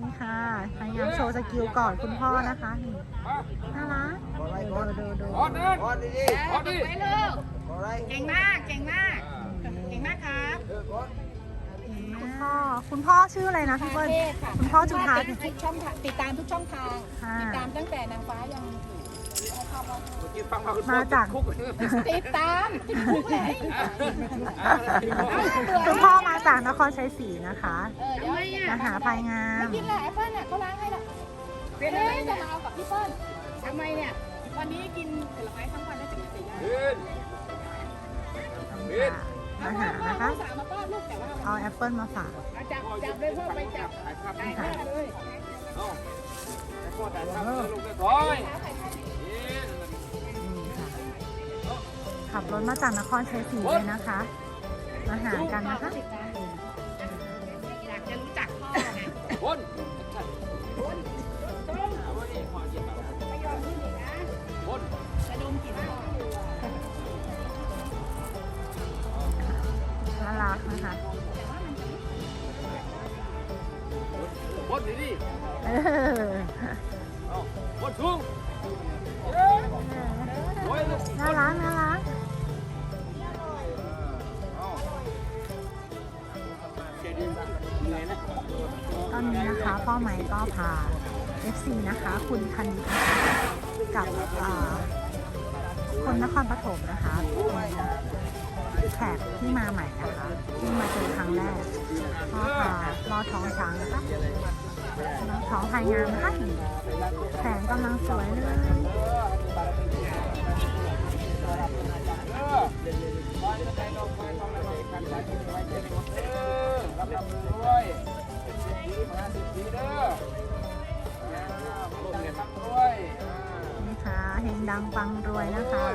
นี่ค่ะพยายามโชว์สกิลก่อนคุณพ่อนะคะนี่น่ารักขออะไรดูก่อนดูดูพอดเดินก่อนดีพอดดิไปลูกออะไรเก่งมากเก่งมากเก่งมากครับเออก่อนคุณพ่อคุณพ่อชื่ออะไรนะพี่เบิ้ลเทศค่ะคุณพ่อจุฑาติดทุกช่องทางติดตามทุกช่องทางติดตามตั้งแต่นางฟ้ายังอยู่ให้เข้า มาเมื่อกี้ฟังมาคุณมาจากคุกติดตามติดคุกเลยคุณพ่อมาจากนครชัยศรีนะคะเออเดี๋ยวมหาภัยงามไม่กินแหละแอปเปิ้ลเนี่ยเขาล้างให้แล้วเป็นอะไรจะมาเอากับพี่เปิ้ลทำไมเนี่ย วันนี้กินผลไม้ทั้งวันแล้วจะกินแต่ยายืนมาหานะคะเอสามมาป้อนลูกแต่ว่าเอาแอปเปิลมาฝากเอาจับจับเลยเพิ่มไปจับถ่ายภาพได้หน้าเลยเอาแต่พ่อถ่ายภาพแล้วลูกได้ถอยยืน ขับรถมาจากนครชัยศรีเลยนะคะ มาหากันนะคะอยากจะรู้จักพ่อไงวนชัดเอาไว้นี่พ่อยิ้มแบบไม่ยอมขึ้นอีกนะวนจะดมกลิ่นพ่อน่ารักนะคะวนดิดิ ตอนนี้นะคะพ่อใหม่ก็พา FC นะคะ คุณคณิกับคนนครปฐมนะคะเป็นแขกที่มาใหม่นะคะที่มาเจอครั้งแรกพ่อพารอท้องช้างนะคะรอดท้องภายงามนะคะแสงกำลังสวยเลยเออคอยจะใจลงคอยทำด้วยมาสิดีเด้อลงเนี่ยทำด้วยนี่ค่ะเฮงดังปังรวยนะคะ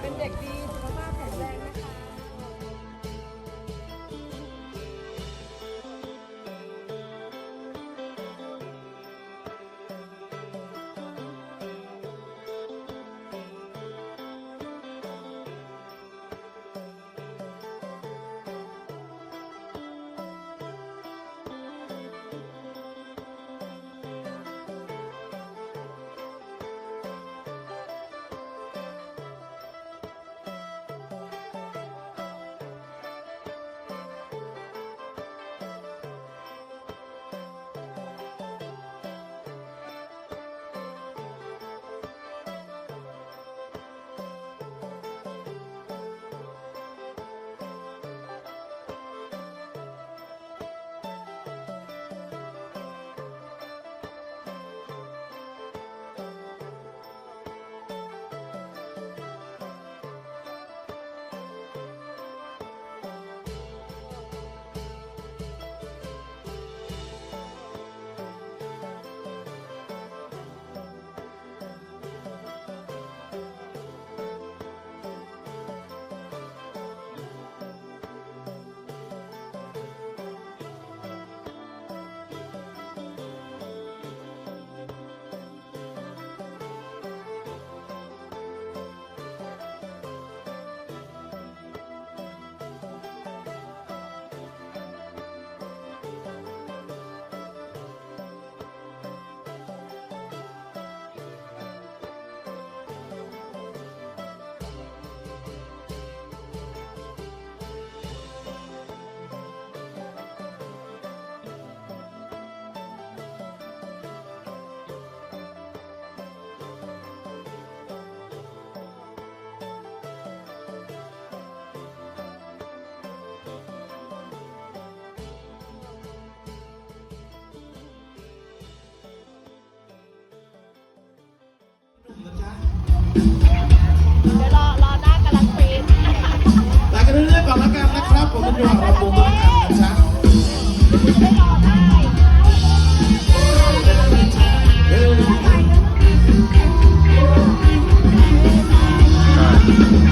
เป็นเด็กดี เดี๋ยวรอรอหน้ากำลังปีนลากนี้เรื่อยๆก่อนแล้วกันนะครับ ผมเป็นจังหวะเราบูมแล้วกันนะจ๊ะไม่รอได้ขึ้น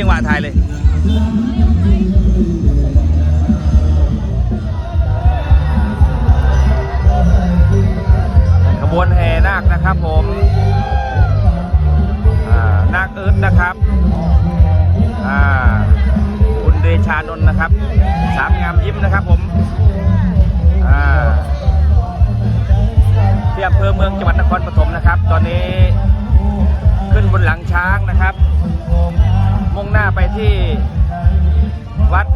จังหวะถ่ายเลยขบวนแห่นาคนะครับผมนาคเอิร์ธนะครับอ่าคุณเดชานนท์นะครับ สามงามยิ้มนะครับผมอ่าที่อำเภอเมืองจังหวัดนครปฐมนะครับ ตอนนี้ขึ้นบนหลังช้างนะครับ น้าไปที่วัด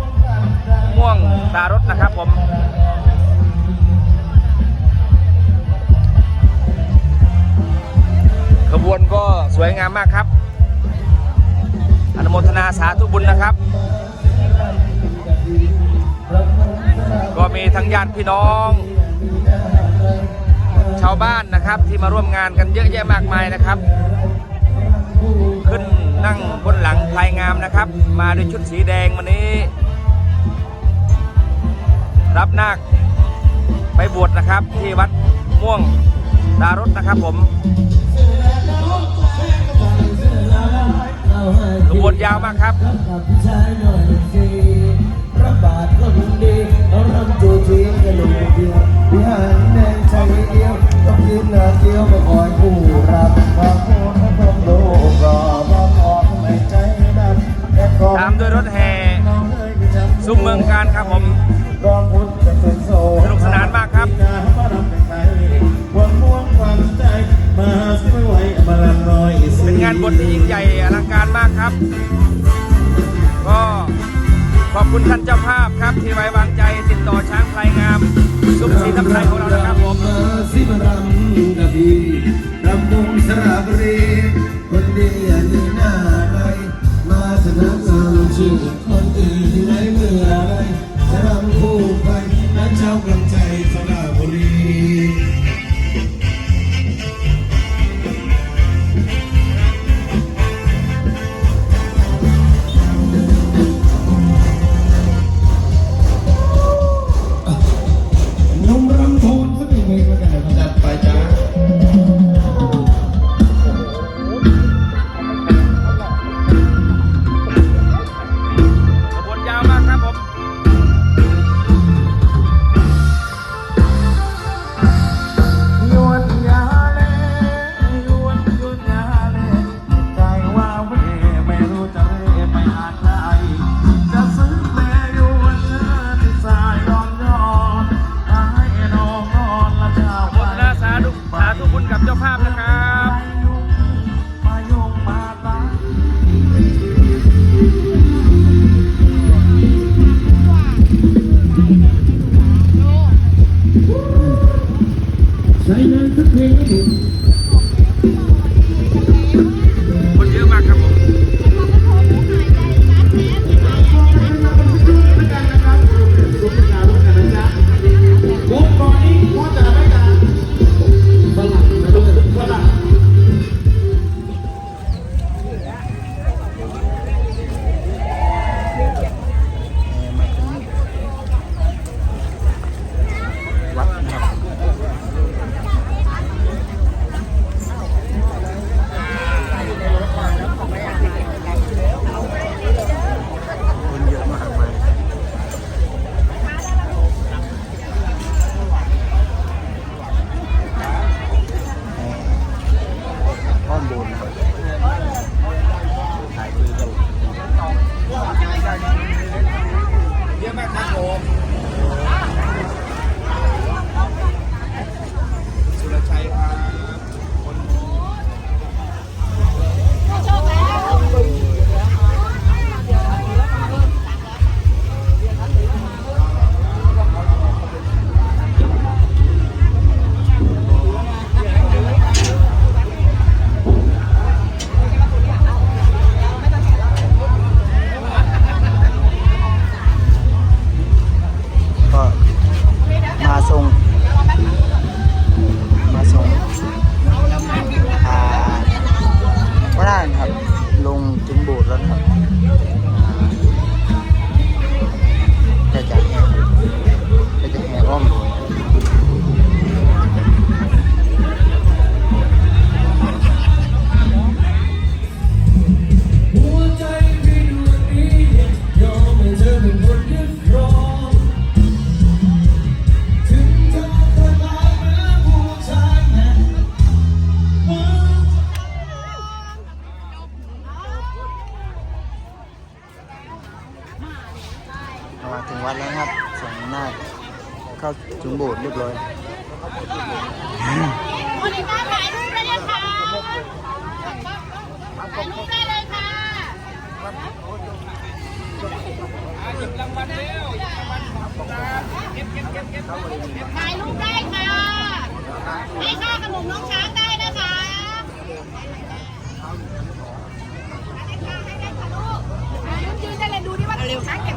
ม่วงตารถนะครับผมขบวนก็สวยงามมากครับอนุโมทนาสาธุบุญนะครับ ก็มีทั้งญาติพี่น้อง ชาวบ้านนะครับที่มาร่วมงานกันเยอะแยะมากมายนะครับ ขึ้น นั่งบนหลังพลายงามนะครับ มาด้วยชุดสีแดงวันนี้ รับนาคไปบวชนะครับ ที่วัดม่วงดารถนะครับผมขบวนยาวมากครับเดียววิหารแดงใจเดียวต้องยืนหน้าเกี้ยวมาคอยผู้รับความโคต ไว้วางใจติดต่อช้างพลายงามซุ้มสีทับไทยของเรานะครับผมมาสิมารำกับพี่รำวงสระบุรีคนดีอย่าลืมหน้าใดมาชนะงามชื่อคนอื่นที่ไหนเมื่อไถ่ายรูปได้เลยค่ะหยิบรางวัลแล้วหยรางวัลขาเก็บเก็บเก็บถ่ายรูปได้ค่ะ ให้ค่าขนมน้องช้างได้นะคะให้ได้ค่ะลูกยืนได้เลยดูดิว่าช้างเก็บ